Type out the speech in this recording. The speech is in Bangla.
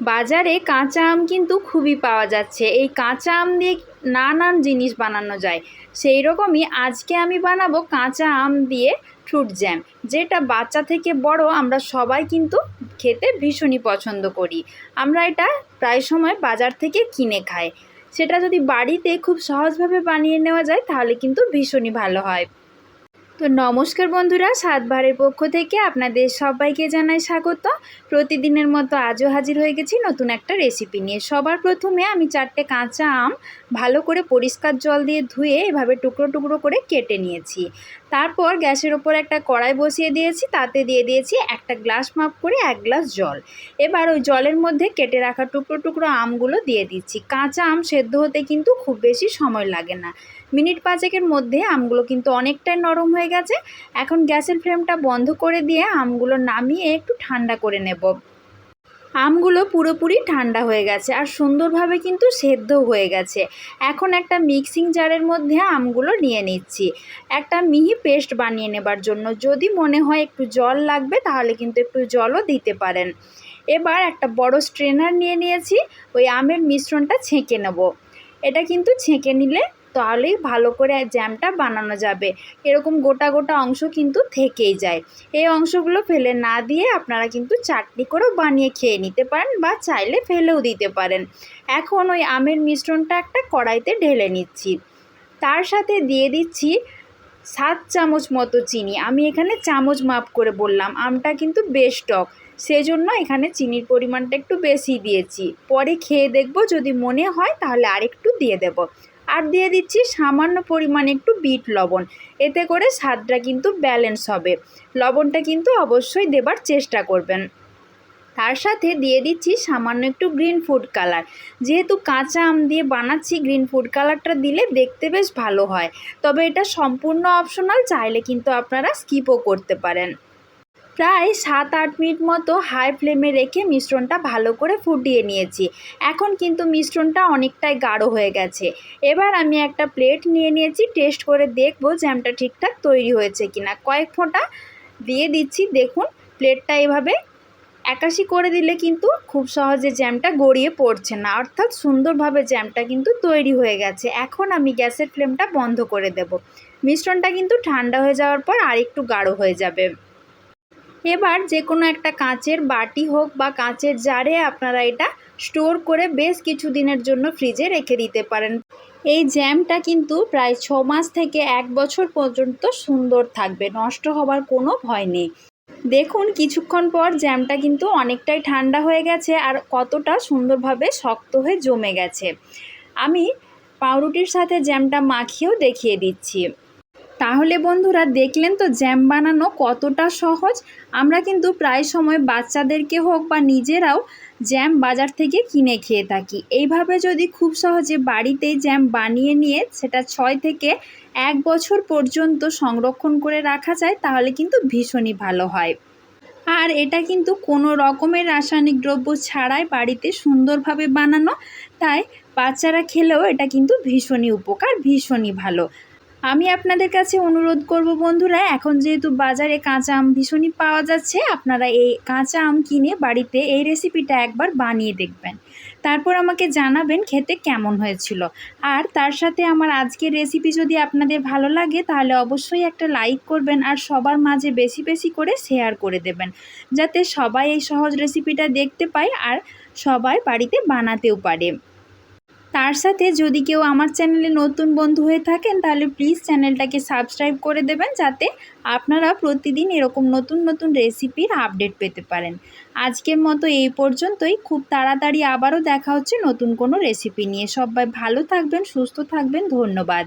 বাজারে কাঁচা আম কিন্তু খুবই পাওয়া যাচ্ছে। এই কাঁচা আম দিয়ে নানান জিনিস বানানো যায়। সেই রকমই আজকে আমি বানাবো কাঁচা আম দিয়ে ফ্রুট জ্যাম, যেটা বাচ্চা থেকে বড় আমরা সবাই কিন্তু খেতে ভীষণই পছন্দ করি। আমরা এটা প্রায় সময় বাজার থেকে কিনে খাই। সেটা যদি বাড়িতে খুব সহজভাবে বানিয়ে নেওয়া যায়, তাহলে কিন্তু ভীষণই ভালো হয়। তো নমস্কার বন্ধুরা, সাতবারের পক্ষ থেকে আপনাদের সবাইকে জানাই স্বাগত। প্রতিদিনের মতো আজও হাজির হয়ে গেছি নতুন একটা রেসিপি নিয়ে। সবার প্রথমে আমি চারটে কাঁচা আম ভালো করে পরিষ্কার জল দিয়ে ধুয়ে এভাবে টুকরো টুকরো করে কেটে নিয়েছি। তারপর গ্যাসের ওপর একটা কড়াই বসিয়ে দিয়েছি, তাতে দিয়ে দিয়েছি একটা গ্লাস মাপ করে এক গ্লাস জল। এবার ওই জলের মধ্যে কেটে রাখা টুকরো টুকরো আমগুলো দিয়ে দিচ্ছি। কাঁচা আম সেদ্ধ হতে কিন্তু খুব বেশি সময় লাগে না। মিনিট পাঁচেকের মধ্যে আমগুলো কিন্তু অনেকটাই নরম হয়ে গেছে। এখন গ্যাসের ফ্লেমটা বন্ধ করে দিয়ে আমগুলো নামিয়ে একটু ঠান্ডা করে নেব। আমগুলো পুরোপুরি ঠান্ডা হয়ে গেছে আর সুন্দরভাবে কিন্তু সেদ্ধ হয়ে গেছে। এখন একটা মিক্সিং জারের মধ্যে আমগুলো নিয়ে নিচ্ছি। একটা মিহি পেস্ট বানিয়ে নেবার জন্য। যদি মনে হয় একটু জল লাগবে তাহলে কিন্তু একটু জলও দিতে পারেন। এবার একটা বড় স্ট্রেনার নিয়ে নিয়েছি। ওই আমের মিশ্রণটা ছেঁকে নেব। এটা কিন্তু ছেঁকে নিলে তাহলেই ভালো করে জ্যামটা বানানো যাবে। এরকম গোটা গোটা অংশ কিন্তু থেকেই যায়। এই অংশগুলো ফেলে না দিয়ে আপনারা কিন্তু চাটনি করেও বানিয়ে খেয়ে নিতে পারেন বা চাইলে ফেলেও দিতে পারেন। এখন ওই আমের মিশ্রণটা একটা কড়াইতে ঢেলে নিচ্ছি। তার সাথে দিয়ে দিচ্ছি সাত চামচ মতো চিনি। আমি এখানে চামচ মাপ করে বললাম, আমটা কিন্তু বেশ টক। সেজন্য এখানে চিনির পরিমাণটা একটু বেশি দিয়েছি। পরে খেয়ে দেখব, যদি মনে হয় তাহলে আরেকটু দিয়ে দেব। আর দিয়ে দিচ্ছি সামান্য পরিমাণে একটু বিট লবণ। এতে করে স্বাদটা কিন্তু ব্যালেন্স হবে। লবণটা কিন্তু অবশ্যই দেবার চেষ্টা করবেন। তার সাথে দিয়ে দিচ্ছি সামান্য একটু গ্রিন ফুড কালার যেহেতু কাঁচা আম দিয়ে বানাচ্ছি গ্রিন ফুড কালারটা দিলে দেখতে বেশ ভালো হয়। তবে এটা সম্পূর্ণ অপশনাল চাইলে কিন্তু আপনারা স্কিপও করতে পারেন। প্রায় সাত আট মিনিট মতো হাই ফ্লেমে রেখে মিশ্রণটা ভালো করে ফুটিয়ে নিয়েছি। এখন কিন্তু মিশ্রণটা অনেকটাই গাঢ় হয়ে গেছে। এবার আমি একটা প্লেট নিয়ে নিয়েছি টেস্ট করে দেখব জ্যামটা ঠিকঠাক তৈরি হয়েছে কিনা। কয়েক ফোঁটা দিয়ে দিচ্ছি, দেখুন। প্লেটটা এভাবে একাশি করে দিলে কিন্তু খুব সহজে জ্যামটা গড়িয়ে পড়ছে না। অর্থাৎ সুন্দরভাবে জ্যামটা কিন্তু তৈরি হয়ে গেছে। এখন আমি গ্যাসের ফ্লেমটা বন্ধ করে দেব। মিশ্রণটা কিন্তু ঠান্ডা হয়ে যাওয়ার পর আরেকটু গাঢ় হয়ে যাবে। এবার যে কোনো একটা কাঁচের বাটি হোক বা কাঁচের জারে আপনারা এটা স্টোর করে বেশ কিছু দিনের জন্য ফ্রিজে রেখে দিতে পারেন। এই জ্যামটা কিন্তু প্রায় ছ মাস থেকে এক বছর পর্যন্ত সুন্দর থাকবে, নষ্ট হবার কোনো ভয় নেই। দেখুন, কিছুক্ষণ পর জ্যামটা কিন্তু অনেকটাই ঠান্ডা হয়ে গেছে আর কতটা সুন্দরভাবে শক্ত হয়ে জমে গেছে। আমি পাউরুটির সাথে জ্যামটা মাখিয়েও দেখিয়ে দিচ্ছি। তাহলে বন্ধুরা দেখলেন তো জ্যাম বানানো কতটা সহজ। আমরা কিন্তু প্রায় সময় বাচ্চাদেরকে হোক বা নিজেরাও জ্যাম বাজার থেকে কিনে খেয়ে থাকি। এইভাবে যদি খুব সহজে বাড়িতেই জ্যাম বানিয়ে নিয়ে সেটা ছয় থেকে এক বছর পর্যন্ত সংরক্ষণ করে রাখা যায়, তাহলে কিন্তু ভীষণই ভালো হয়। আর এটা কিন্তু কোনো রকমের রাসায়নিক দ্রব্য ছাড়াই বাড়িতে সুন্দরভাবে বানানো, তাই বাচ্চারা খেলেও এটা কিন্তু ভীষণই উপকার, ভীষণই ভালো। আমি আপনাদের কাছে অনুরোধ করব বন্ধুরা, এখন যেহেতু বাজারে কাঁচা আম ভীষণই পাওয়া যাচ্ছে, আপনারা এই কাঁচা আম কিনে বাড়িতে এই রেসিপিটা একবার বানিয়ে দেখবেন। তারপর আমাকে জানাবেন খেতে কেমন হয়েছিল। আর তার সাথে আমার আজকের রেসিপি যদি আপনাদের ভালো লাগে, তাহলে অবশ্যই একটা লাইক করবেন আর সবার মাঝে বেশি বেশি করে শেয়ার করে দেবেন। যাতে সবাই এই সহজ রেসিপিটা দেখতে পায় আর সবাই বাড়িতে বানাতেও পারে। তার সাথে যদি কেউ আমার চ্যানেলে নতুন বন্ধু হয়ে থাকেন, তাহলে প্লিজ চ্যানেলটাকে সাবস্ক্রাইব করে দেবেন, যাতে আপনারা প্রতিদিন এরকম নতুন নতুন রেসিপির আপডেট পেতে পারেন। আজকের মতো এই পর্যন্তই। খুব তাড়াতাড়ি আবারও দেখা হচ্ছে নতুন কোনো রেসিপি নিয়ে। সবাই ভালো থাকবেন, সুস্থ থাকবেন। ধন্যবাদ।